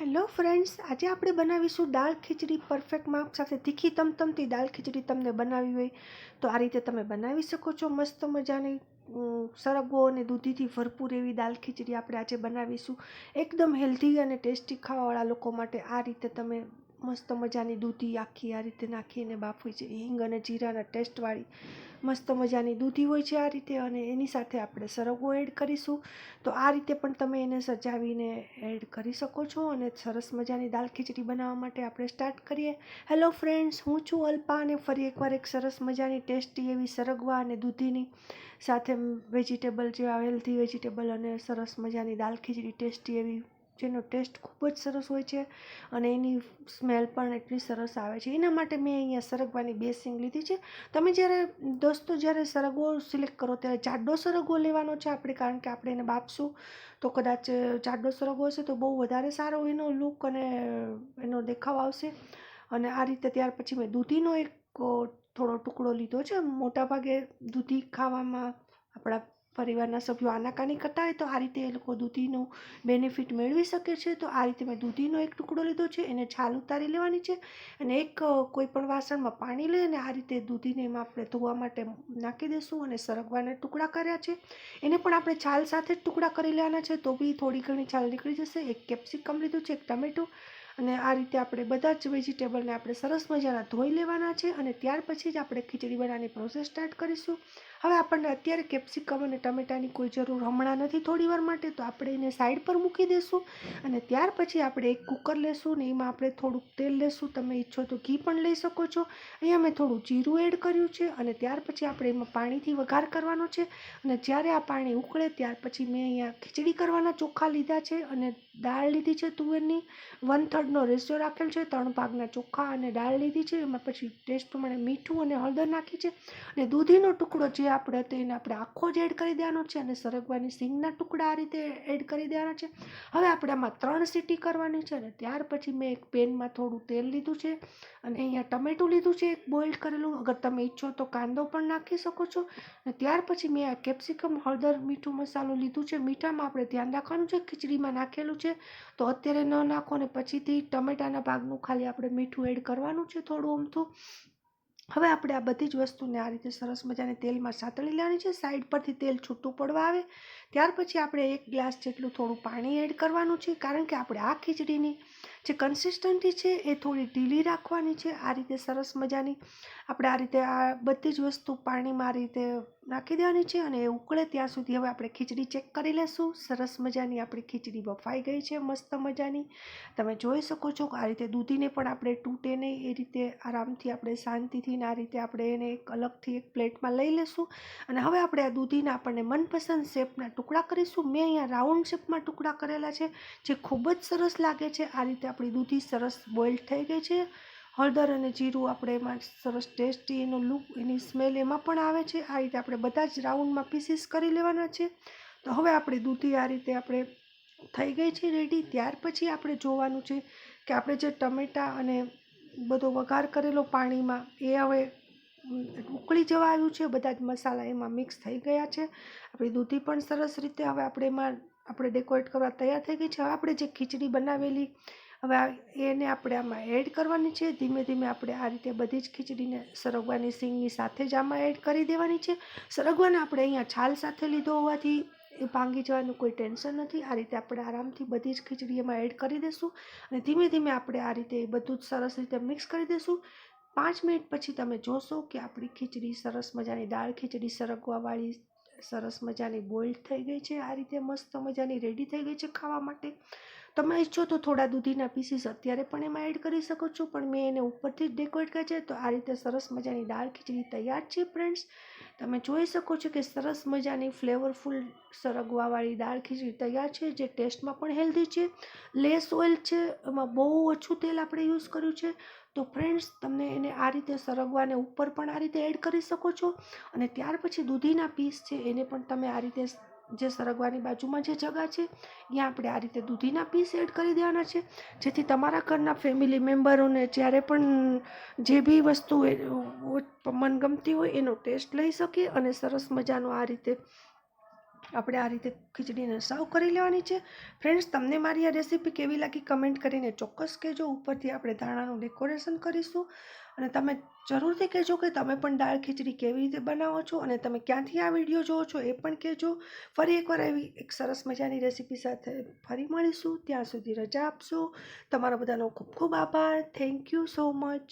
Hello friends, આજે આપણે બનાવીશું દાળ ખીચડી પરફેક્ટ માપ સાથે તીખી તમતમતી દાળ ખીચડી તમને બનાવી હોય તો આ રીતે તમે બનાવી શકો છો. મસ્ત મજાની સરગવો અને દૂધીથી ભરપૂર એવી દાળ ખીચડી આપણે આજે બનાવીશું. એકદમ હેલ્ધી અને ટેસ્ટી ખાવાવાળા લોકો માટે આ રીતે તમે મસ્ત મજાની દૂધી આખી આ રીતે નાખીને બાફવી છે. હિંગ અને જીરાના ટેસ્ટવાળી મસ્ત મજાની દૂધી હોય છે આ રીતે અને એની સાથે આપણે સરગવો એડ કરીશું. તો આ રીતે પણ તમે એને સજાવીને એડ કરી શકો છો અને સરસ મજાની દાલ ખીચડી બનાવવા માટે આપણે સ્ટાર્ટ કરીએ. હેલો ફ્રેન્ડ્સ હું છું અલ્પા અને ફરી એકવાર એક સરસ મજાની ટેસ્ટી એવી સરગવા અને દૂધીની સાથે વેજીટેબલ જેવા હેલ્ધી વેજીટેબલ અને સરસ મજાની દાલ ખીચડી ટેસ્ટી એવી જેનો ટેસ્ટ ખૂબ જ સરસ હોય છે અને એની સ્મેલ પણ એટલી સરસ આવે છે. એના માટે મેં અહીંયા સરગવાની બે સિંગ લીધી છે. તમે જ્યારે દોસ્તો જ્યારે સરગવો સિલેક્ટ કરો ત્યારે જાડો સરગવો લેવાનો છે આપણે, કારણ કે આપણે એને બાપશું તો કદાચ જાડો સરગવો હશે તો બહુ વધારે સારો એનો લુક અને એનો દેખાવ આવશે. અને આ રીતે ત્યાર પછી મેં દૂધીનો એક થોડો ટુકડો લીધો છે. મોટાભાગે દૂધી ખાવામાં આપણા પરિવારના સભ્યો આનાકાની કરતા હોય તો આ રીતે એ લોકો દૂધીનો બેનિફિટ મેળવી શકે છે. તો આ રીતે મેં દૂધીનો એક ટુકડો લીધો છે, એને છાલ ઉતારી લેવાની છે અને એક કોઈપણ કોઈ પણ વાસણમાં પાણી લઈ અને આ રીતે દૂધીને એમાં આપણે ધોવા માટે નાખી દઈશું અને સરગવાના ટુકડા કર્યા છે. એને પણ આપણે છાલ સાથે જ ટુકડા કરી લેવાના છે, તો બી થોડી ઘણી છાલ નીકળી જશે. એક કેપ્સિકમ લીધું છે, એક ટમેટું અને આ રીતે આપણે બધા જ વેજીટેબલને આપણે સરસ મજાના ધોઈ લેવાના છે અને ત્યાર પછી જ આપણે ખીચડી બનાવવાની પ્રોસેસ સ્ટાર્ટ કરીશું. હવે આપણને અત્યારે કેપ્સિકમ અને ટમેટાની કોઈ જરૂર હમણાં નથી થોડીવાર માટે, તો આપણે એને સાઈડ પર મૂકી દઈશું અને ત્યાર પછી આપણે એક કુકર લેશું ને એમાં આપણે થોડુંક તેલ લેશું. તમે ઈચ્છો તો ઘી પણ લઈ શકો છો. અહીંયા મેં થોડું જીરું એડ કર્યું છે અને ત્યાર પછી આપણે એમાં પાણીથી વઘાર કરવાનો છે અને જ્યારે આ પાણી ઉકળે ત્યાર પછી મેં અહીંયા ખીચડી કરવાના ચોખા લીધા છે અને દાળ લીધી છે તુવેરની. વન થર્ડનો રેશિયો રાખેલ છે, ત્રણ ભાગના ચોખા અને દાળ લીધી છે. એમાં પછી ટેસ્ટ પ્રમાણે મીઠું અને હળદર નાખી છે અને દૂધીનો ટુકડો જે આપણે હતું એને આપણે આખો જ એડ કરી દેવાનો છે અને સરગવાની સિંગના ટુકડા આ રીતે એડ કરી દેવાના છે. હવે આપણે આમાં ત્રણ સીટી કરવાની છે અને ત્યાર પછી મેં એક પેનમાં થોડું તેલ લીધું છે અને અહીંયા ટમેટું લીધું છે એક બોઇલ કરેલું. અગર તમે ઈચ્છો તો કાંદો પણ નાખી શકો છો. અને ત્યાર પછી મેં આ કેપ્સિકમ હળદર, મીઠું મસાલો લીધું છે. મીઠામાં આપણે ધ્યાન રાખવાનું છે, ખીચડીમાં નાખેલું છે. તો અત્યારે ન નાખો ને પછીથી ટમેટાના ભાગનું ખાલી આપણે મીઠું એડ કરવાનું છે થોડું અમથું. હવે આપણે આ બધી જ વસ્તુને આ રીતે સરસ મજાને તેલમાં સાતળી લેવાની છે. સાઈડ પરથી તેલ છૂટું પડવા આવે. ત્યાર પછી આપણે એક ગ્લાસ જેટલું થોડું પાણી એડ કરવાનું છે. કારણ કે આપણે આ ખીચડીની જે કન્સિસ્ટન્સી છે એ થોડી ઢીલી રાખવાની છે. આ રીતે સરસ મજાની આપણે આ રીતે આ બધી જ વસ્તુ પાણીમાં આ રીતે નાખી દેવાની છે અને ઉકળે ત્યાં સુધી હવે આપણે ખીચડી ચેક કરી લેશું. સરસ મજાની આપણી ખીચડી બફાઈ ગઈ છે, મસ્ત મજાની. તમે જોઈ શકો છો આ રીતે દૂધીને પણ આપણે તૂટે નહીં, એ રીતે આરામથી આપણે શાંતિથી આ રીતે આપણે એને એક અલગથી એક પ્લેટમાં લઈ લેશું. અને હવે આપણે આ દૂધીના આપણને મનપસંદ શેપના ટુકડા કરીશું. મેં અહીંયા રાઉન્ડ શેપમાં ટુકડા કરેલા છે, જે ખૂબ જ સરસ લાગે છે. આ રીતે આપણી દૂધી સરસ બોઇલ થઈ ગઈ છે. હળદર અને જીરું આપણે એમાં સરસ ટેસ્ટી એનો લુક એની સ્મેલ એમાં પણ આવે છે. આ રીતે આપણે બધા જ રાઉન્ડમાં પીસીસ કરી લેવાના છે. તો હવે આપણી દૂધી આ રીતે આપણે થઈ ગઈ છે રેડી ત્યાર પછી આપણે જોવાનું છે કે આપણે જે ટમેટાં અને બધો વઘાર કરેલો પાણીમાં એ હવે ઉકળી જવા આવ્યું છે. બધા જ મસાલા એમાં મિક્સ થઈ ગયા છે. આપણી દૂધી પણ સરસ રીતે હવે આપણે એમાં આપણે ડેકોરેટ કરવા તૈયાર થઈ ગઈ છે. હવે આપણે જે ખીચડી બનાવેલી હવે એને આપણે આમાં એડ કરવાની છે. ધીમે ધીમે આપણે આ રીતે બધી જ ખીચડીને સરગવાની સિંગની સાથે જ આમાં એડ કરી દેવાની છે. સરગવાને આપણે અહીંયા છાલ સાથે લીધો હોવાથી એ ભાંગી જવાનું કોઈ ટેન્શન નથી. આ રીતે આપણે આરામથી બધી જ ખીચડી એમાં એડ કરી દઈશું અને ધીમે ધીમે આપણે આ રીતે બધું જ સરસ રીતે મિક્સ કરી દઈશું પાંચ મિનિટ પછી તમે જોશો કે આપણી ખીચડી સરસ મજાની, દાળ ખીચડી સરગવાવાળી સરસ મજાની બોઇલ્ડ થઈ ગઈ છે. આ રીતે મસ્ત મજાની રેડી થઈ ગઈ છે ખાવા માટે. તમે ઈચ્છો તો થોડા દૂધીના પીસીસ અત્યારે પણ એમાં એડ કરી શકો છો, પણ મેં એને ઉપરથી જ ડેકોરેટ કર્યા છે. તો આ રીતે સરસ મજાની દાળ ખીચડી તૈયાર છે ફ્રેન્ડ્સ તમે જોઈ શકો છો કે સરસ મજાની ફ્લેવરફુલ સરગવાવાળી દાળ ખીચડી તૈયાર છે, જે ટેસ્ટમાં પણ હેલ્ધી છે. લેસ ઓઇલ છે, એમાં બહુ ઓછું તેલ આપણે યુઝ કર્યું છે. તો ફ્રેન્ડ્સ તમને એને આ રીતે સરગવાને ઉપર પણ આ રીતે એડ કરી શકો છો. અને ત્યાર પછી દૂધીના પીસ છે, એને પણ તમે આ રીતે જે સરગવાની બાજુમાં જે જગા છે, ત્યાં આપણે આ રીતે દૂધીના પીસ એડ કરી દેવાના છે. જેથી તમારા ઘરના ફેમિલી મેમ્બરોને જ્યારે પણ જે બી વસ્તુ મનગમતી હોય એનો ટેસ્ટ લઈ શકીએ અને સરસ મજાનો આ રીતે આપણે આ રીતે ખીચડીને સર્વ કરી લેવાની છે. ફ્રેન્ડ્સ, તમને મારી આ રેસીપી કેવી લાગી કમેન્ટ કરીને ચોક્કસ કહેજો. ઉપરથી આપણે ધાણાનું ડેકોરેશન કરીશું. અને તમે જરૂરથી કહેજો કે તમે પણ દાળ ખીચડી કેવી રીતે બનાવો છો અને તમે ક્યાંથી આ વીડિયો જોવો છો એ પણ કહેજો. ફરી એકવાર એવી એક સરસ મજાની રેસીપી સાથે ફરી મળીશું. ત્યાં સુધી રજા આપશો. તમારા બધાનો ખૂબ ખૂબ આભાર. Thank you so much.